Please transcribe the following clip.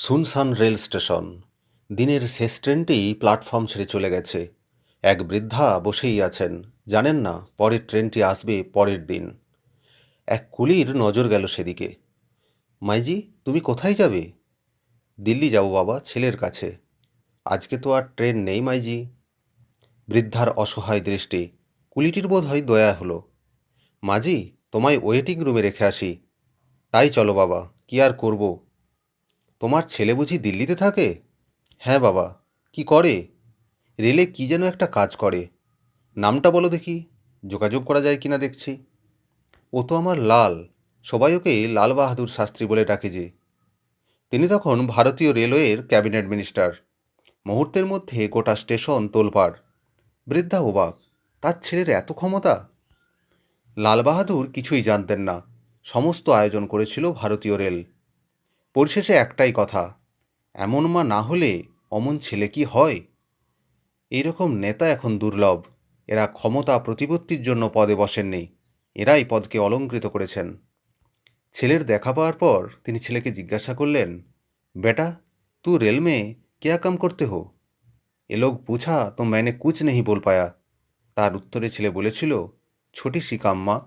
সুনসান rail station. দিনের শেষ ট্রেনটি প্ল্যাটফর্ম ছেড়ে চলে গেছে। এক বৃদ্ধা বসেই আছেন। জানেন না, পরের ট্রেনটি আসবে পরের দিন। এক কুলির নজর গেল সেদিকে। মাইজি, তুমি কোথায় যাবে? দিল্লি যাব বাবা, ছেলের কাছে। আজকে তো আর ট্রেন নেই মাইজি। বৃদ্ধার অসহায় দৃষ্টি। কুলিটির বোধ হয় দয়া হলো। মাজি, তোমায় ওয়েটিং রুমে রেখে আসি। তাই চলো বাবা, কি আর করব? তোমার ছেলে বুঝি দিল্লিতে থাকে? হ্যাঁ বাবা। কি করে? রেলে কি যেন একটা কাজ করে। নামটা বলো দেখি। যোগাযোগ করা যায় কিনা দেখছি। ও তো আমার লাল। সবাই ওকে লাল বাহাদুর শাস্ত্রী বলে ডাকে যে। তিনি তখন ভারতীয় রেলওয়ের ক্যাবিনেট মিনিস্টার। মুহূর্তের মধ্যে গোটা স্টেশন তোলপাড়। বৃদ্ধা অবাক। তার ছেলের এত ক্ষমতা? লাল বাহাদুর কিছুই জানতেন না। সমস্ত আয়োজন করেছিল ভারতীয় রেল। পরিশেষে একটাই কথা, এমন মা না হলে অমন ছেলে কি হয়? এরকম নেতা এখন দুর্লভ, এরা ক্ষমতা প্রতিপত্তির জন্য পদে বসেননি, এরাই পদকে অলঙ্কৃত করেছেন। ছেলের দেখা পাওয়ার পর তিনি ছেলেকে জিজ্ঞাসা করলেন, বেটা, তু রেলমে কেয়া কাম করতে হো? এ লোক পুছা, তো ম্যানে কুচ নেই বল পায়া? তার উত্তরে ছেলে বলেছিল, ছোটি শিকাম্মা।